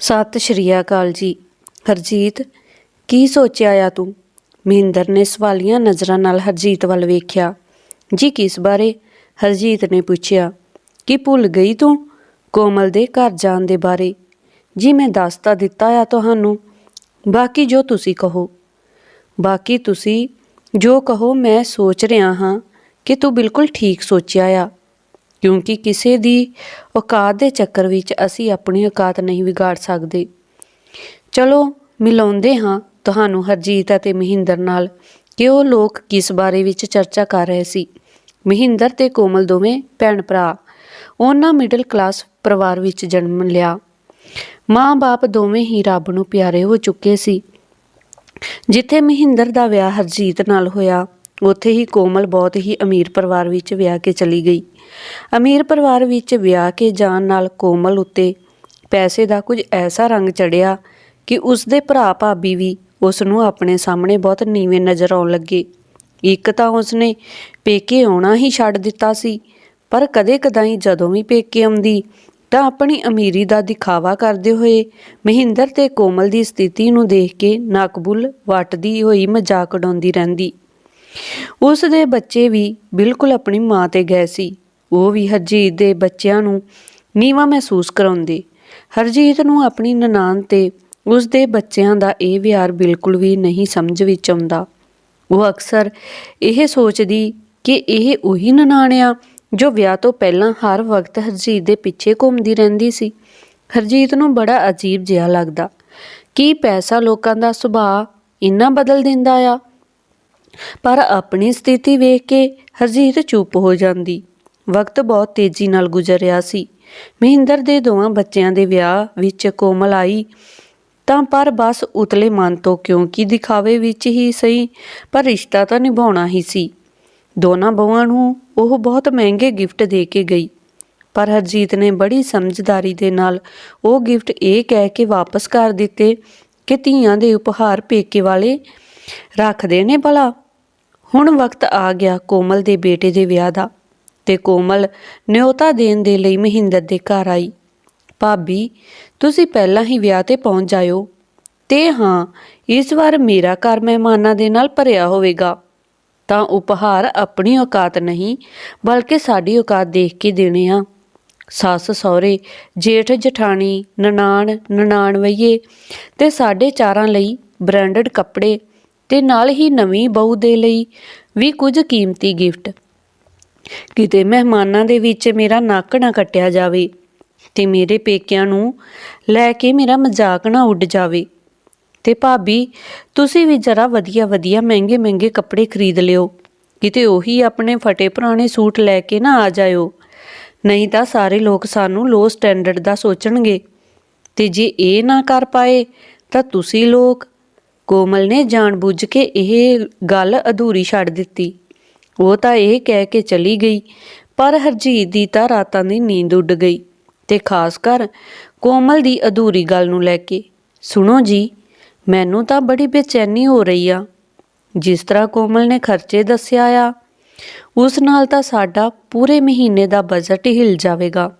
ਸਤਿ ਸ਼੍ਰੀ ਅਕਾਲ ਜੀ। ਹਰਜੀਤ, ਕੀ ਸੋਚਿਆ ਆ ਤੂੰ? ਮਹਿੰਦਰ ਨੇ ਸਵਾਲੀਆਂ ਨਜ਼ਰਾਂ ਨਾਲ ਹਰਜੀਤ ਵੱਲ ਵੇਖਿਆ। ਜੀ, ਕਿਸ ਬਾਰੇ? ਹਰਜੀਤ ਨੇ ਪੁੱਛਿਆ, ਕੀ ਭੁੱਲ ਗਈ ਤੂੰ ਕੋਮਲ ਦੇ ਘਰ ਜਾਣ ਦੇ ਬਾਰੇ? ਜੀ, ਮੈਂ ਦੱਸ ਤਾਂ ਦਿੱਤਾ ਆ ਤੁਹਾਨੂੰ। ਬਾਕੀ ਜੋ ਤੁਸੀਂ ਕਹੋ। ਬਾਕੀ ਤੁਸੀਂ ਜੋ ਕਹੋ, ਮੈਂ ਸੋਚ ਰਿਹਾ ਹਾਂ ਕਿ ਤੂੰ ਬਿਲਕੁਲ ਠੀਕ ਸੋਚਿਆ ਆ। ਕਿਉਂਕਿ ਕਿਸੇ ਦੀ ਔਕਾਤ ਦੇ ਚੱਕਰ ਵਿੱਚ ਅਸੀਂ ਆਪਣੀ ਔਕਾਤ ਨਹੀਂ ਵਿਗਾੜ ਸਕਦੇ। ਚਲੋ, ਮਿਲਾਉਂਦੇ ਹਾਂ ਤੁਹਾਨੂੰ ਹਰਜੀਤ ਅਤੇ ਮਹਿੰਦਰ ਨਾਲ ਕਿ ਉਹ ਲੋਕ ਕਿਸ ਬਾਰੇ ਵਿੱਚ ਚਰਚਾ ਕਰ ਰਹੇ ਸੀ। ਮਹਿੰਦਰ ਤੇ ਕੋਮਲ ਦੋਵੇਂ ਭੈਣ ਭਰਾ ਉਹਨਾਂ ਮਿਡਲ ਕਲਾਸ ਪਰਿਵਾਰ ਵਿੱਚ ਜਨਮ ਲਿਆ। ਮਾਂ-ਬਾਪ ਦੋਵੇਂ ਹੀ ਰੱਬ ਨੂੰ ਪਿਆਰੇ ਹੋ ਚੁੱਕੇ ਸੀ, ਜਿੱਥੇ ਮਹਿੰਦਰ ਦਾ ਵਿਆਹ ਹਰਜੀਤ ਨਾਲ ਹੋਇਆ। ਉੱਥੇ ਹੀ ਕੋਮਲ ਬਹੁਤ ਹੀ ਅਮੀਰ ਪਰਿਵਾਰ ਵਿੱਚ ਵਿਆਹ ਕੇ ਚਲੀ ਗਈ। ਅਮੀਰ ਪਰਿਵਾਰ ਵਿੱਚ ਵਿਆਹ ਕੇ ਜਾਣ ਨਾਲ ਕੋਮਲ ਉੱਤੇ ਪੈਸੇ ਦਾ ਕੁਝ ਐਸਾ ਰੰਗ ਚੜਿਆ ਕਿ ਉਸ ਦੇ ਭਰਾ ਭਾਬੀ ਵੀ ਉਸ ਨੂੰ ਆਪਣੇ ਸਾਹਮਣੇ ਬਹੁਤ ਨੀਵੇਂ ਨਜ਼ਰ ਆਉਣ ਲੱਗੇ। ਇੱਕ ਤਾਂ ਉਸਨੇ ਪੇਕੇ ਆਉਣਾ ਹੀ ਛੱਡ ਦਿੱਤਾ ਸੀ, ਪਰ ਕਦੇ-ਕਦਾਈ ਜਦੋਂ ਵੀ ਪੇਕੇ ਆਉਂਦੀ ਤਾਂ ਆਪਣੀ ਅਮੀਰੀ ਦਾ ਦਿਖਾਵਾ ਕਰਦੇ ਹੋਏ ਮਹਿੰਦਰ ਤੇ ਕੋਮਲ ਦੀ ਸਥਿਤੀ ਨੂੰ ਦੇਖ ਕੇ ਨਕਬੁੱਲ ਵੱਟਦੀ ਹੋਈ ਮਜ਼ਾਕ ਉਡਾਉਂਦੀ ਰਹਿੰਦੀ। ਉਸ ਦੇ ਬੱਚੇ ਵੀ ਬਿਲਕੁਲ ਆਪਣੀ ਮਾਂ ਤੇ ਗਏ ਸੀ। ਉਹ ਵੀ ਹਰਜੀਤ ਦੇ ਬੱਚਿਆਂ ਨੂੰ ਨੀਵਾ ਮਹਿਸੂਸ ਕਰਾਉਂਦੇ। ਹਰਜੀਤ ਨੂੰ ਆਪਣੀ ਨਨਾਣ ਤੇ ਉਸ ਦੇ ਬੱਚਿਆਂ ਦਾ ਇਹ ਵਿਹਾਰ ਬਿਲਕੁਲ ਵੀ ਨਹੀਂ ਸਮਝ ਵਿੱਚ ਆਉਂਦਾ। ਉਹ ਅਕਸਰ ਇਹ ਸੋਚਦੀ ਕਿ ਇਹ ਉਹੀ ਨਨਾਣ ਆ ਜੋ ਵਿਆਹ ਤੋਂ ਪਹਿਲਾਂ ਹਰ ਵਕਤ ਹਰਜੀਤ ਦੇ ਪਿੱਛੇ ਘੁੰਮਦੀ ਰਹਿੰਦੀ ਸੀ। ਹਰਜੀਤ ਨੂੰ ਬੜਾ ਅਜੀਬ ਜਿਹਾ ਲੱਗਦਾ ਕੀ ਪੈਸਾ ਲੋਕਾਂ ਦਾ ਸੁਭਾਅ ਇੰਨਾ ਬਦਲ ਦਿੰਦਾ ਆ ਪਰ ਆਪਣੀ ਸਥਿਤੀ ਵੇਖ ਕੇ ਹਰਜੀਤ ਚੁੱਪ ਹੋ ਜਾਂਦੀ। ਵਕਤ ਬਹੁਤ ਤੇਜ਼ੀ ਨਾਲ ਗੁਜ਼ਰ ਰਿਹਾ ਸੀ। ਮਹਿੰਦਰ ਦੇ ਦੋਵਾਂ ਬੱਚਿਆਂ ਦੇ ਵਿਆਹ ਵਿੱਚ ਕੋਮਲ ਆਈ। ਤਾਂ ਪਰ ਬਸ ਉਤਲੇ ਮਨ ਤੋਂ ਕਿਉਂਕਿ ਦਿਖਾਵੇ ਵਿੱਚ ਹੀ ਸਹੀ, ਪਰ ਰਿਸ਼ਤਾ ਤਾਂ ਨਿਭਾਉਣਾ ਹੀ ਸੀ। ਦੋਨਾਂ ਬਹੂਆਂ ਨੂੰ ਉਹ ਬਹੁਤ ਮਹਿੰਗੇ ਗਿਫਟ ਦੇ ਕੇ ਗਈ। ਪਰ ਹਰਜੀਤ ਨੇ ਬੜੀ ਸਮਝਦਾਰੀ ਦੇ ਨਾਲ ਉਹ ਗਿਫਟ ਇਹ ਕਹਿ ਕੇ ਵਾਪਸ ਕਰ ਦਿੱਤੇ ਕਿ ਧੀਆਂ ਦੇ ਉਪਹਾਰ ਪੇਕੇ ਵਾਲੇ ਰੱਖਦੇ ਨੇ ਭਲਾ। ਹੁਣ ਵਕਤ ਆ ਗਿਆ ਕੋਮਲ ਦੇ ਬੇਟੇ ਦੇ ਵਿਆਹ ਦਾ ਤੇ ਕੋਮਲ ਨਿਉਤਾ ਦੇਣ ਦੇ ਲਈ ਮਹਿੰਦਰ ਦੇ ਘਰ ਆਈ। ਭਾਬੀ, ਤੁਸੀਂ ਪਹਿਲਾਂ ਹੀ ਵਿਆਹ ਤੇ ਪਹੁੰਚ ਜਾਇਓ। ਤੇ ਹਾਂ, ਇਸ ਵਾਰ ਮੇਰਾ ਘਰ ਮਹਿਮਾਨਾਂ ਦੇ ਨਾਲ ਭਰਿਆ ਹੋਵੇਗਾ। ਤਾਂ ਉਪਹਾਰ ਆਪਣੀ ਔਕਾਤ ਨਹੀਂ, ਬਲਕਿ ਸਾਡੀ ਔਕਾਤ ਦੇਖ ਕੇ ਦੇਣੇ ਆ। ਸੱਸ, ਸਹੁਰੇ, ਜੇਠ, ਜਠਾਣੀ, ਨਨਾਣ, ਨਨਾਣਵਈਏ ਤੇ ਸਾਡੇ ਚਾਰਾਂ ਲਈ ਬ੍ਰਾਂਡਡ ਕੱਪੜੇ ਤੇ ਨਾਲ ਹੀ ਨਵੀਂ ਬਹੂ ਦੇ ਲਈ ਵੀ ਕੁਝ ਕੀਮਤੀ ਗਿਫਟ। ਕਿਤੇ ਮਹਿਮਾਨਾਂ ਦੇ ਵਿੱਚ ਮੇਰਾ ਨੱਕ ਨਾ ਕੱਟਿਆ ਜਾਵੇ ਤੇ ਮੇਰੇ ਪੇਕਿਆਂ ਨੂੰ ਲੈ ਕੇ ਮੇਰਾ ਮਜ਼ਾਕ ਨਾ ਉੱਡ ਜਾਵੇ। ਤੇ ਭਾਬੀ, ਤੁਸੀਂ ਵੀ ਜਰਾ ਵਧੀਆ ਵਧੀਆ ਮਹਿੰਗੇ ਮਹਿੰਗੇ ਕੱਪੜੇ ਖਰੀਦ ਲਿਓ। ਕਿਤੇ ਉਹੀ ਆਪਣੇ ਫਟੇ ਪੁਰਾਣੇ ਸੂਟ ਲੈ ਕੇ ਨਾ ਆ ਜਾਇਓ। ਨਹੀਂ ਤਾਂ ਸਾਰੇ ਲੋਕ ਸਾਨੂੰ ਲੋ ਸਟੈਂਡਰਡ ਦਾ ਸੋਚਣਗੇ। ਤੇ ਜੇ ਇਹ ਨਾ ਕਰ ਪਾਏ ਤਾਂ ਤੁਸੀਂ ਲੋਕ ਕੋਮਲ ਨੇ ਜਾਣਬੁੱਝ ਕੇ ਇਹ ਗੱਲ ਅਧੂਰੀ ਛੱਡ ਦਿੱਤੀ। ਉਹ ਤਾਂ ਇਹ ਕਹਿ ਕੇ ਚਲੀ ਗਈ, ਪਰ ਹਰਜੀਤ ਦੀ ਤਾਂ ਰਾਤਾਂ ਦੀ ਨੀਂਦ ਉੱਡ ਗਈ ਤੇ ਖਾਸ ਕਰ ਕੋਮਲ ਦੀ ਅਧੂਰੀ ਗੱਲ ਨੂੰ ਲੈ ਕੇ, ਸੁਣੋ ਜੀ, ਮੈਨੂੰ ਤਾਂ ਬੜੀ ਬੇਚੈਨੀ ਹੋ ਰਹੀ ਆ। ਜਿਸ ਤਰ੍ਹਾਂ ਕੋਮਲ ਨੇ ਖਰਚੇ ਦੱਸਿਆ ਆ, ਉਸ ਨਾਲ ਤਾਂ ਸਾਡਾ ਪੂਰੇ ਮਹੀਨੇ ਦਾ ਬਜਟ ਹੀ ਹਿਲ ਜਾਵੇਗਾ।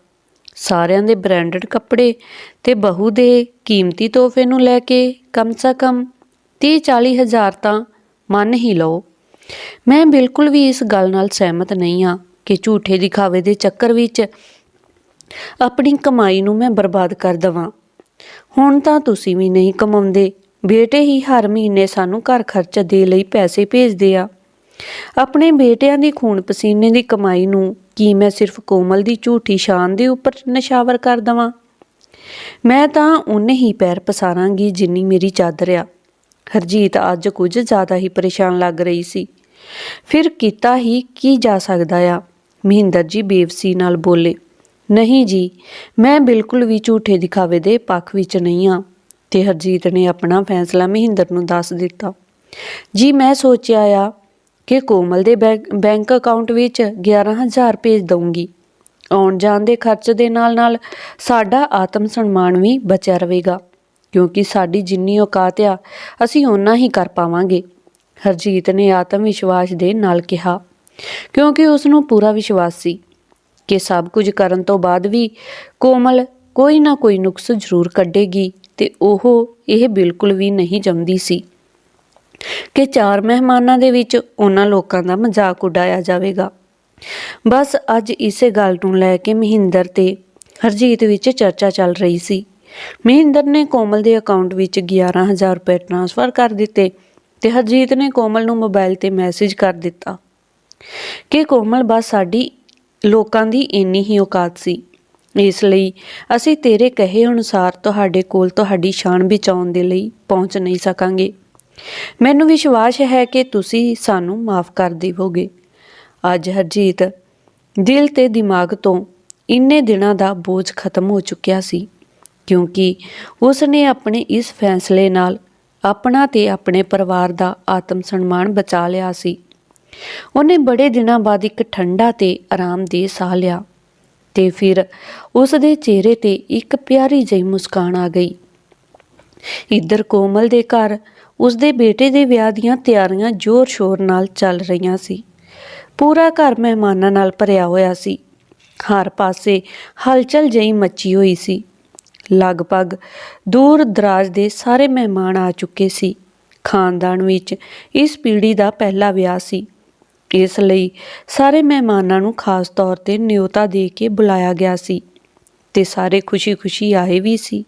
ਸਾਰਿਆਂ ਦੇ ਬ੍ਰਾਂਡਡ ਕੱਪੜੇ ਤੇ ਬਹੂ ਦੇ ਕੀਮਤੀ ਤੋਹਫੇ ਨੂੰ ਲੈ ਕੇ ਕਮ ਸੇ ਕਮ 30-40 ਹਜ਼ਾਰ ਤਾਂ ਮੰਨ ਹੀ ਲਓ। ਮੈਂ ਬਿਲਕੁਲ ਵੀ ਇਸ ਗੱਲ ਨਾਲ ਸਹਿਮਤ ਨਹੀਂ ਹਾਂ ਕਿ ਝੂਠੇ ਦਿਖਾਵੇ ਦੇ ਚੱਕਰ ਵਿੱਚ ਆਪਣੀ ਕਮਾਈ ਨੂੰ ਮੈਂ ਬਰਬਾਦ ਕਰ ਦਵਾਂ। ਹੁਣ ਤਾਂ ਤੁਸੀਂ ਵੀ ਨਹੀਂ ਕਮਾਉਂਦੇ। ਬੇਟੇ ਹੀ ਹਰ ਮਹੀਨੇ ਸਾਨੂੰ ਘਰ ਖਰਚ ਦੇ ਲਈ ਪੈਸੇ ਭੇਜਦੇ ਆ। ਆਪਣੇ ਬੇਟਿਆਂ ਦੀ ਖੂਨ ਪਸੀਨੇ ਦੀ ਕਮਾਈ ਨੂੰ ਕੀ ਮੈਂ ਸਿਰਫ ਕੋਮਲ ਦੀ ਝੂਠੀ ਸ਼ਾਨ ਦੇ ਉੱਪਰ ਨਸ਼ਾਵਰ ਕਰ ਦਵਾਂ? ਮੈਂ ਤਾਂ ਉਨੇ ਹੀ ਪੈਰ ਪਸਾਰਾਂਗੀ ਜਿੰਨੀ ਮੇਰੀ ਚਾਦਰ ਆ। ਹਰਜੀਤ ਅੱਜ ਕੁਝ ਜ਼ਿਆਦਾ ਹੀ ਪਰੇਸ਼ਾਨ ਲੱਗ ਰਹੀ ਸੀ। ਫਿਰ ਕੀਤਾ ਹੀ ਕੀ ਜਾ ਸਕਦਾ ਆ? ਮਹਿੰਦਰ ਜੀ ਬੇਵਸੀ ਨਾਲ ਬੋਲੇ, ਨਹੀਂ ਜੀ, ਮੈਂ ਬਿਲਕੁਲ ਵੀ ਝੂਠੇ ਦਿਖਾਵੇ ਦੇ ਪੱਖ ਵਿੱਚ ਨਹੀਂ ਆ। ਤੇ ਹਰਜੀਤ ਨੇ ਆਪਣਾ ਫੈਸਲਾ ਮਹਿੰਦਰ ਨੂੰ ਦੱਸ ਦਿੱਤਾ। ਜੀ, ਮੈਂ ਸੋਚਿਆ ਆ ਕਿ ਕੋਮਲ ਦੇ ਬੈਂਕ ਬੈਂਕ ਅਕਾਊਂਟ ਵਿੱਚ 11000 ਭੇਜ ਦਊਂਗੀ। ਆਉਣ ਜਾਣ ਦੇ ਖਰਚ ਦੇ ਨਾਲ ਨਾਲ ਸਾਡਾ ਆਤਮ ਸਨਮਾਨ ਵੀ ਬਚਿਆ ਰਹੇਗਾ। ਕਿਉਂਕਿ ਸਾਡੀ ਜਿੰਨੀ ਔਕਾਤ ਆ, ਅਸੀਂ ਓਨਾ ਹੀ ਕਰ ਪਾਵਾਂਗੇ। ਹਰਜੀਤ ਨੇ ਆਤਮ ਵਿਸ਼ਵਾਸ ਦੇ ਨਾਲ ਕਿਹਾ, ਕਿਉਂਕਿ ਉਸ ਨੂੰ ਪੂਰਾ ਵਿਸ਼ਵਾਸ ਸੀ ਕਿ ਸਭ ਕੁਝ ਕਰਨ ਤੋਂ ਬਾਅਦ ਵੀ ਕੋਮਲ ਕੋਈ ਨਾ ਕੋਈ ਨੁਕਸ ਜ਼ਰੂਰ ਕੱਢੇਗੀ ਤੇ ਉਹ ਇਹ ਬਿਲਕੁਲ ਵੀ ਨਹੀਂ ਜੰਮਦੀ ਸੀ ਕਿ ਚਾਰ ਮਹਿਮਾਨਾਂ ਦੇ ਵਿੱਚ ਉਹਨਾਂ ਲੋਕਾਂ ਦਾ ਮਜ਼ਾਕ ਉਡਾਇਆ ਜਾਵੇਗਾ। ਬਸ ਅੱਜ ਇਸੇ ਗੱਲ ਨੂੰ ਲੈ ਕੇ ਮਹਿੰਦਰ ਤੇ ਹਰਜੀਤ ਵਿੱਚ ਚਰਚਾ ਚੱਲ ਰਹੀ ਸੀ। ਮਹਿੰਦਰ ਨੇ ਕੋਮਲ ਦੇ ਅਕਾਊਂਟ ਵਿੱਚ 11000 ਰੁਪਏ ਟ੍ਰਾਂਸਫਰ ਕਰ ਦਿੱਤੇ ਤੇ ਹਰਜੀਤ ਨੇ ਕੋਮਲ ਨੂੰ ਮੋਬਾਈਲ ਤੇ ਮੈਸੇਜ ਕਰ ਦਿੱਤਾ ਕਿ ਕੋਮਲ, ਬਸ ਸਾਡੀ ਲੋਕਾਂ ਦੀ ਇੰਨੀ ਹੀ ਔਕਾਤ ਸੀ। ਇਸ ਲਈ ਅਸੀਂ ਤੇਰੇ ਕਹੇ ਅਨੁਸਾਰ ਤੁਹਾਡੇ ਕੋਲ ਤੁਹਾਡੀ ਸ਼ਾਨ ਬਚਾਉਣ ਦੇ ਲਈ ਪਹੁੰਚ ਨਹੀਂ ਸਕਾਂਗੇ। ਮੈਨੂੰ ਵਿਸ਼ਵਾਸ ਹੈ ਕਿ ਤੁਸੀਂ ਸਾਨੂੰ ਮਾਫ ਕਰ ਦੇਵੋਗੇ। ਅੱਜ ਹਰਜੀਤ ਦਿਲ ਤੇ ਦਿਮਾਗ ਤੋਂ ਇੰਨੇ ਦਿਨਾਂ ਦਾ ਬੋਝ ਖਤਮ ਹੋ ਚੁੱਕਿਆ ਸੀ। ਕਿਉਂਕਿ ਉਸ ਨੇ ਆਪਣੇ ਇਸ ਫੈਸਲੇ ਨਾਲ ਆਪਣਾ ਤੇ ਆਪਣੇ ਪਰਿਵਾਰ ਦਾ ਆਤਮ ਸਨਮਾਨ ਬਚਾ ਲਿਆ ਸੀ। ਉਹਨੇ ਬੜੇ ਦਿਨਾਂ ਬਾਅਦ ਇੱਕ ਠੰਡਾ ਤੇ ਆਰਾਮਦੇਹ ਸਾਹ ਲਿਆ ਤੇ ਫਿਰ ਉਸ ਦੇ ਚਿਹਰੇ ਤੇ ਇੱਕ ਪਿਆਰੀ ਜਿਹੀ ਮੁਸਕਾਨ ਆ ਗਈ। ਇੱਧਰ ਕੋਮਲ ਦੇ ਘਰ ਉਸ ਦੇ ਬੇਟੇ ਦੇ ਵਿਆਹ ਦੀਆਂ ਤਿਆਰੀਆਂ ਜ਼ੋਰ-ਸ਼ੋਰ ਨਾਲ ਚੱਲ ਰਹੀਆਂ ਸੀ। ਪੂਰਾ ਘਰ ਮਹਿਮਾਨਾਂ ਨਾਲ ਭਰਿਆ ਹੋਇਆ ਸੀ। ਹਰ ਪਾਸੇ ਹਲਚਲ ਜਿਹੀ ਮੱਚੀ ਹੋਈ ਸੀ। ਲਗਭਗ ਦੂਰ ਦਰਾਜ ਦੇ ਸਾਰੇ ਮਹਿਮਾਨ ਆ ਚੁੱਕੇ ਸੀ। ਖਾਨਦਾਨ ਵਿੱਚ ਇਸ ਪੀੜ੍ਹੀ ਦਾ ਪਹਿਲਾ ਵਿਆਹ ਸੀ। ਇਸ ਲਈ ਸਾਰੇ ਮਹਿਮਾਨਾਂ ਨੂੰ ਖਾਸ ਤੌਰ ਤੇ ਨਿਯੋਤਾ ਦੇ ਕੇ ਬੁਲਾਇਆ ਗਿਆ ਸੀ ਤੇ ਸਾਰੇ ਖੁਸ਼ੀ-ਖੁਸ਼ੀ ਆਏ ਵੀ ਸੀ।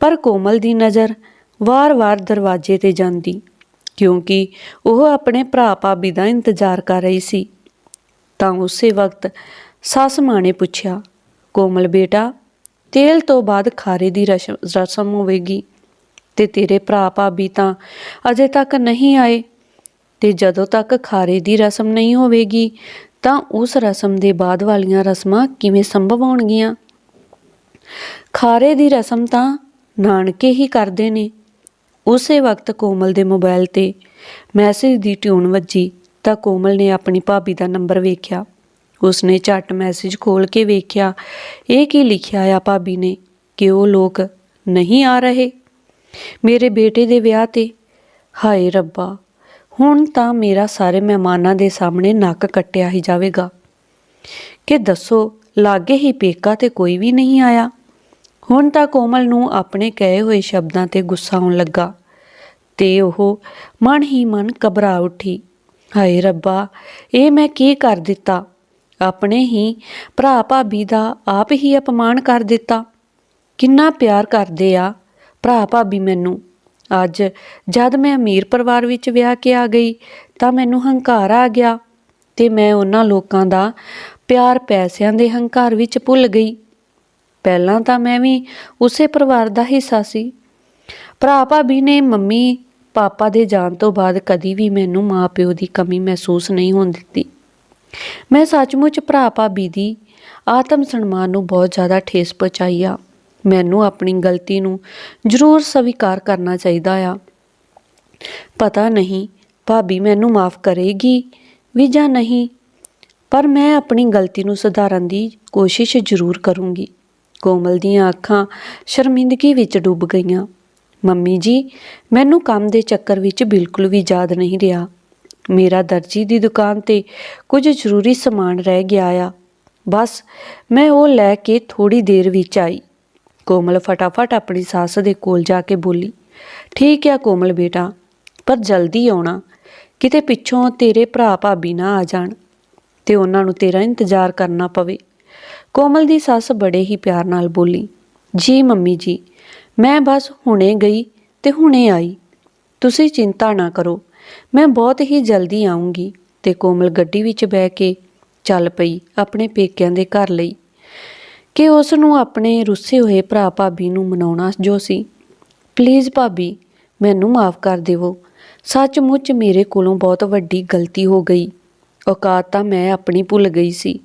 ਪਰ ਕੋਮਲ ਦੀ ਨਜ਼ਰ ਵਾਰ-ਵਾਰ ਦਰਵਾਜ਼ੇ ਤੇ ਜਾਂਦੀ, ਕਿਉਂਕਿ ਉਹ ਆਪਣੇ ਭਰਾ ਭਾਬੀ ਦਾ ਇੰਤਜ਼ਾਰ ਕਰ ਰਹੀ ਸੀ। ਤਾਂ ਉਸੇ ਵਕਤ ਸੱਸ ਮਾਂ ਨੇ ਪੁੱਛਿਆ, ਕੋਮਲ ਬੇਟਾ ਤੇਲ ਤੋਂ ਬਾਅਦ ਖਾਰੇ ਦੀ ਰਸ਼- ਰਸਮ ਹੋਵੇਗੀ। ਤੇ ਤੇਰੇ ਭਰਾ ਭਾਬੀ ਤਾਂ ਅਜੇ ਤੱਕ ਨਹੀਂ ਆਏ। ਤੇ ਜਦੋਂ ਤੱਕ ਖਾਰੇ ਦੀ ਰਸਮ ਨਹੀਂ ਹੋਵੇਗੀ, ਤਾਂ ਉਸ ਰਸਮ ਦੇ ਬਾਅਦ ਵਾਲੀਆਂ ਰਸਮਾਂ ਕਿਵੇਂ ਸੰਭਵ ਹੋਣਗੀਆਂ? ਖਾਰੇ ਦੀ ਰਸਮ ਤਾਂ ਨਾਨਕੇ ਹੀ ਕਰਦੇ ਨੇ। ਉਸੇ ਵਕਤ ਕੋਮਲ ਦੇ ਮੋਬਾਈਲ ਤੇ ਮੈਸੇਜ ਦੀ ਟਿਊਨ ਵੱਜੀ, ਤਾਂ ਕੋਮਲ ਨੇ ਆਪਣੀ ਭਾਬੀ ਦਾ ਨੰਬਰ ਵੇਖਿਆ। ਉਸਨੇ ਝੱਟ ਮੈਸੇਜ ਖੋਲ ਕੇ ਵੇਖਿਆ, ਇਹ ਕੀ ਲਿਖਿਆ ਆ ਭਾਬੀ ਨੇ ਕਿ ਉਹ ਲੋਕ ਨਹੀਂ ਆ ਰਹੇ? ਮੇਰੇ ਬੇਟੇ ਦੇ ਵਿਆਹ ਤੇ? ਹਾਏ ਰੱਬਾ, ਹੁਣ ਤਾਂ ਮੇਰਾ ਸਾਰੇ ਮਹਿਮਾਨਾਂ ਦੇ ਸਾਹਮਣੇ ਨੱਕ ਕੱਟਿਆ ਹੀ ਜਾਵੇਗਾ। ਕਿ ਦੱਸੋ, ਲਾਗੇ ਹੀ ਪੇਕਾ ਤੇ ਕੋਈ ਵੀ ਨਹੀਂ ਆਇਆ? ਹੁਣ ਤਾਂ ਕੋਮਲ ਨੂੰ ਆਪਣੇ ਕਹੇ ਹੋਏ ਸ਼ਬਦਾਂ ਤੇ ਗੁੱਸਾ ਆਉਣ ਲੱਗਾ ਤੇ ਉਹ ਮਨ ਹੀ ਮਨ ਘਬਰਾ ਉੱਠੀ। ਹਾਏ ਰੱਬਾ, ਇਹ ਮੈਂ ਕੀ ਕਰ ਦਿੱਤਾ? ਆਪਣੇ ਹੀ ਭਰਾ ਭਾਬੀ ਦਾ ਆਪ ਹੀ ਅਪਮਾਨ ਕਰ ਦਿੱਤਾ। ਕਿੰਨਾ ਪਿਆਰ ਕਰਦੇ ਆ ਭਰਾ ਭਾਬੀ ਮੈਨੂੰ। ਅੱਜ ਜਦ ਮੈਂ ਅਮੀਰ ਪਰਿਵਾਰ ਵਿੱਚ ਵਿਆਹ ਕੇ ਆ ਗਈ ਤਾਂ ਮੈਨੂੰ ਹੰਕਾਰ ਆ ਗਿਆ ਤੇ ਮੈਂ ਉਹਨਾਂ ਲੋਕਾਂ ਦਾ ਪਿਆਰ ਪੈਸਿਆਂ ਦੇ ਹੰਕਾਰ ਵਿੱਚ ਭੁੱਲ ਗਈ। ਪਹਿਲਾਂ ਤਾਂ ਮੈਂ ਵੀ ਉਸੇ ਪਰਿਵਾਰ ਦਾ ਹਿੱਸਾ ਸੀ। ਭਰਾ ਭਾਬੀ ਨੇ ਮੰਮੀ, ਪਾਪਾ ਦੇ ਜਾਣ ਤੋਂ ਬਾਅਦ ਕਦੀ ਵੀ ਮੈਨੂੰ ਮਾਪਿਓ ਦੀ ਕਮੀ ਮਹਿਸੂਸ ਨਹੀਂ ਹੋਣ ਦਿੱਤੀ। ਮੈਂ ਸੱਚਮੁੱਚ ਭਰਾ ਭਾਬੀ ਦੀ ਆਤਮ ਸਨਮਾਨ ਨੂੰ ਬਹੁਤ ਜ਼ਿਆਦਾ ਠੇਸ ਪਹੁੰਚਾਈ ਆ। ਮੈਨੂੰ ਆਪਣੀ ਗਲਤੀ ਨੂੰ ਜ਼ਰੂਰ ਸਵੀਕਾਰ ਕਰਨਾ ਚਾਹੀਦਾ ਆ। ਪਤਾ ਨਹੀਂ ਭਾਬੀ ਮੈਨੂੰ ਮਾਫ ਕਰੇਗੀ ਵੀ ਜਾਂ ਨਹੀਂ, ਪਰ ਮੈਂ ਆਪਣੀ ਗਲਤੀ ਨੂੰ ਸੁਧਾਰਨ ਦੀ ਕੋਸ਼ਿਸ਼ ਜ਼ਰੂਰ ਕਰੂੰਗੀ। ਕੋਮਲ ਦੀਆਂ ਅੱਖਾਂ ਸ਼ਰਮਿੰਦਗੀ ਵਿੱਚ ਡੁੱਬ ਗਈਆਂ। ਮੰਮੀ ਜੀ, ਮੈਨੂੰ ਕੰਮ ਦੇ ਚੱਕਰ ਵਿੱਚ ਬਿਲਕੁਲ ਵੀ ਯਾਦ ਨਹੀਂ ਰਿਹਾ। ਮੇਰਾ ਦਰਜੀ ਦੀ ਦੁਕਾਨ ਤੇ ਕੁਝ ਜ਼ਰੂਰੀ ਸਮਾਨ ਰਹਿ ਗਿਆ ਆ। ਬਸ ਮੈਂ ਉਹ ਲੈ ਕੇ ਥੋੜੀ ਦੇਰ ਵਿੱਚ ਆਈ। ਕੋਮਲ ਫਟਾਫਟ ਆਪਣੀ ਸੱਸ ਦੇ ਕੋਲ ਜਾ ਕੇ ਬੋਲੀ, ਠੀਕ ਆ ਕੋਮਲ ਬੇਟਾ, ਪਰ ਜਲਦੀ ਆਉਣਾ। ਕਿਤੇ ਪਿੱਛੋਂ ਤੇਰੇ ਭਰਾ ਭਾਬੀ ਨਾ ਆ ਜਾਣ ਤੇ ਉਹਨਾਂ ਨੂੰ ਤੇਰਾ ਇੰਤਜ਼ਾਰ ਕਰਨਾ ਪਵੇ। ਕੋਮਲ ਦੀ ਸੱਸ ਬੜੇ ਹੀ ਪਿਆਰ ਨਾਲ ਬੋਲੀ, ਜੀ ਮੰਮੀ ਜੀ, ਮੈਂ ਬਸ ਹੁਣੇ ਗਈ ਤੇ ਹੁਣੇ ਆਈ। ਤੁਸੀਂ ਚਿੰਤਾ ਨਾ ਕਰੋ ਮੈਂ ਬਹੁਤ ਹੀ ਜਲਦੀ ਆਉਂਗੀ ਤੇ ਕੋਮਲ ਗੱਡੀ ਵਿੱਚ ਬਹਿ ਕੇ ਚੱਲ ਪਈ ਆਪਣੇ ਪੇਕਿਆਂ ਦੇ ਘਰ ਲਈ। ਕਿ ਉਸ ਨੂੰ ਆਪਣੇ ਰੁੱਸੇ ਹੋਏ ਭਰਾ ਭਾਬੀ ਨੂੰ ਮਨਾਉਣਾ ਜੋ ਸੀ। ਪਲੀਜ਼ ਭਾਬੀ, ਮੈਨੂੰ ਮਾਫ ਕਰ ਦੇਵੋ। ਸੱਚਮੁੱਚ ਮੇਰੇ ਕੋਲੋਂ ਬਹੁਤ ਵੱਡੀ ਗਲਤੀ ਹੋ ਗਈ। ਔਕਾਤ ਤਾਂ ਮੈਂ ਆਪਣੀ ਭੁੱਲ ਗਈ ਸੀ।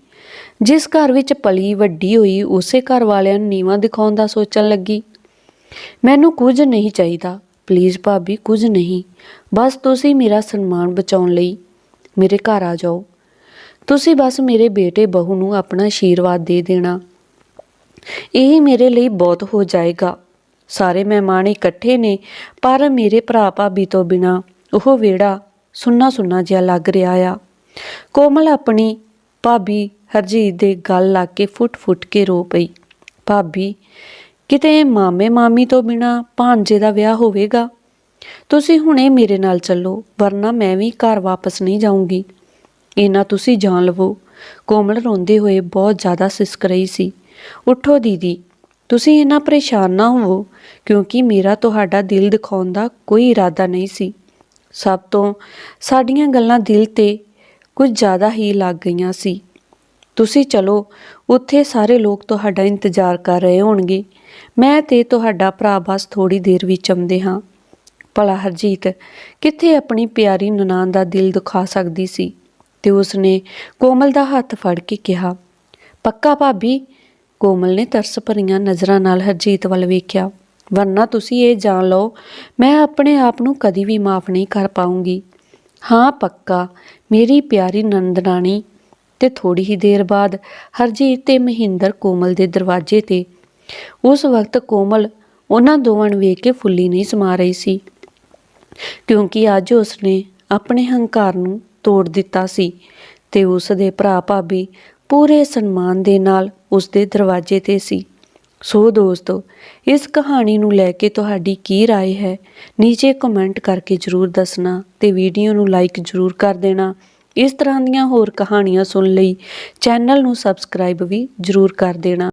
ਜਿਸ ਘਰ ਵਿੱਚ ਪਲੀ ਵੱਡੀ ਹੋਈ, ਉਸੇ ਘਰ ਵਾਲਿਆਂ ਨੂੰ ਨੀਵਾਂ ਦਿਖਾਉਣ ਦਾ ਸੋਚਣ ਲੱਗੀ। ਮੈਨੂੰ ਕੁਝ ਨਹੀਂ ਚਾਹੀਦਾ। ਪਲੀਜ਼ ਭਾਬੀ, ਕੁਝ ਨਹੀਂ। ਬਸ ਤੁਸੀਂ ਮੇਰਾ ਸਨਮਾਨ ਬਚਾਉਣ ਲਈ ਮੇਰੇ ਘਰ ਆ ਜਾਓ। ਤੁਸੀਂ ਬਸ ਮੇਰੇ ਬੇਟੇ ਬਹੂ ਨੂੰ ਆਪਣਾ ਆਸ਼ੀਰਵਾਦ ਦੇ ਦੇਣਾ। ਇਹ ਮੇਰੇ ਲਈ ਬਹੁਤ ਹੋ ਜਾਏਗਾ। ਸਾਰੇ ਮਹਿਮਾਨ ਇਕੱਠੇ ਨੇ, ਪਰ ਮੇਰੇ ਭਰਾ ਭਾਬੀ ਤੋਂ ਬਿਨਾ ਉਹ ਵਿਹੜਾ ਸੁੰਨਾ ਸੁੰਨਾ ਜਿਹਾ ਲੱਗ ਰਿਹਾ ਆ। ਕੋਮਲ ਆਪਣੀ ਭਾਬੀ ਹਰਜੀਤ ਦੇ ਗੱਲ ਲੱਗ ਕੇ ਫੁੱਟ-ਫੁੱਟ ਕੇ ਰੋ ਪਈ। ਭਾਬੀ ਕਿਤੇ ਮਾਮੇ ਮਾਮੀ ਤੋਂ ਬਿਨਾ ਭਾਂਜੇ ਦਾ ਵਿਆਹ ਹੋਵੇਗਾ? ਤੁਸੀਂ ਹੁਣੇ ਮੇਰੇ ਨਾਲ ਚੱਲੋ, ਵਰਨਾ ਮੈਂ ਵੀ ਘਰ ਵਾਪਸ ਨਹੀਂ ਜਾਊਂਗੀ। ਇਹਨਾਂ ਤੁਸੀਂ ਜਾਣ ਲਵੋ। ਕੋਮਲ ਰੋਂਦੇ ਹੋਏ ਬਹੁਤ ਜ਼ਿਆਦਾ ਸਿਸਕ ਰਹੀ ਸੀ। ਉੱਠੋ ਦੀਦੀ, ਤੁਸੀਂ ਇੰਨਾ ਪਰੇਸ਼ਾਨ ਨਾ ਹੋਵੋ, ਕਿਉਂਕਿ ਮੇਰਾ ਤੁਹਾਡਾ ਦਿਲ ਦਿਖਾਉਣ ਦਾ ਕੋਈ ਇਰਾਦਾ ਨਹੀਂ ਸੀ। ਸਭ ਤੋਂ, ਸਾਡੀਆਂ ਗੱਲਾਂ ਦਿਲ ਤੇ ਕੁਝ ਜ਼ਿਆਦਾ ਹੀ ਲੱਗ ਗਈਆਂ ਸੀ। ਤੁਸੀਂ ਚਲੋ, ਉੱਥੇ ਸਾਰੇ ਲੋਕ ਤੁਹਾਡਾ ਇੰਤਜ਼ਾਰ ਕਰ ਰਹੇ ਹੋਣਗੇ। ਮੈਂ ਤੇ ਤੁਹਾਡਾ ਭਰਾ ਬਸ ਥੋੜੀ ਦੇਰ ਵਿੱਚ ਆਉਂਦੇ ਹਾਂ। ਭਲਾ ਹਰਜੀਤ, ਕਿੱਥੇ ਆਪਣੀ ਪਿਆਰੀ ਨਨਾਣ ਦਾ ਦਿਲ ਦੁਖਾ ਸਕਦੀ ਸੀ? ਤੇ ਉਸਨੇ ਕੋਮਲ ਦਾ ਹੱਥ ਫੜ ਕੇ ਕਿਹਾ, ਪੱਕਾ ਭਾਬੀ? ਕੋਮਲ ਨੇ ਤਰਸ ਭਰੀਆਂ ਨਜ਼ਰਾਂ ਨਾਲ ਹਰਜੀਤ ਵੱਲ ਵੇਖਿਆ, ਵਰਨਾ ਤੁਸੀਂ ਇਹ ਜਾਣ ਲਓ, ਮੈਂ ਆਪਣੇ ਆਪ ਨੂੰ ਕਦੀ ਵੀ ਮਾਫ ਨਹੀਂ ਕਰ ਪਾਉਂਗੀ। ਹਾਂ, ਪੱਕਾ, ਮੇਰੀ ਪਿਆਰੀ ਨੰਦਨਾਣੀ ਤੇ ਥੋੜੀ ਹੀ ਦੇਰ ਬਾਅਦ ਹਰਜੀਤ ਤੇ ਮਹਿੰਦਰ ਕੋਮਲ ਦੇ ਦਰਵਾਜ਼ੇ ਤੇ ਉਸ ਵਕਤ ਕੋਮਲ ਉਹਨਾਂ ਦੋਵਾਂ ਨੂੰ ਵੇਖ ਕੇ ਫੁੱਲੀ ਨਹੀਂ ਸਮਾ ਰਹੀ ਸੀ ਕਿਉਂਕਿ ਅੱਜ ਉਸਨੇ ਆਪਣੇ ਹੰਕਾਰ ਨੂੰ ਤੋੜ ਦਿੱਤਾ ਸੀ ਤੇ ਉਸ ਦੇ ਭਰਾ ਭਾਬੀ ਪੂਰੇ ਸਨਮਾਨ ਦੇ ਨਾਲ ਉਸ ਦੇ ਦਰਵਾਜ਼ੇ ਤੇ ਸੀ ਸੋ ਦੋਸਤੋ ਇਸ ਕਹਾਣੀ ਨੂੰ ਲੈ ਕੇ ਤੁਹਾਡੀ ਕੀ رائے ਹੈ ਨੀਚੇ ਕਮੈਂਟ ਕਰਕੇ ਜਰੂਰ ਦੱਸਣਾ ਤੇ ਵੀਡੀਓ ਨੂੰ ਲਾਈਕ ਜਰੂਰ ਕਰ ਦੇਣਾ ਇਸ ਤਰ੍ਹਾਂ ਦੀਆਂ ਹੋਰ ਕਹਾਣੀਆਂ ਸੁਣ ਲਈ ਚੈਨਲ ਨੂੰ ਸਬਸਕ੍ਰਾਈਬ ਵੀ ਜਰੂਰ ਕਰ ਦੇਣਾ।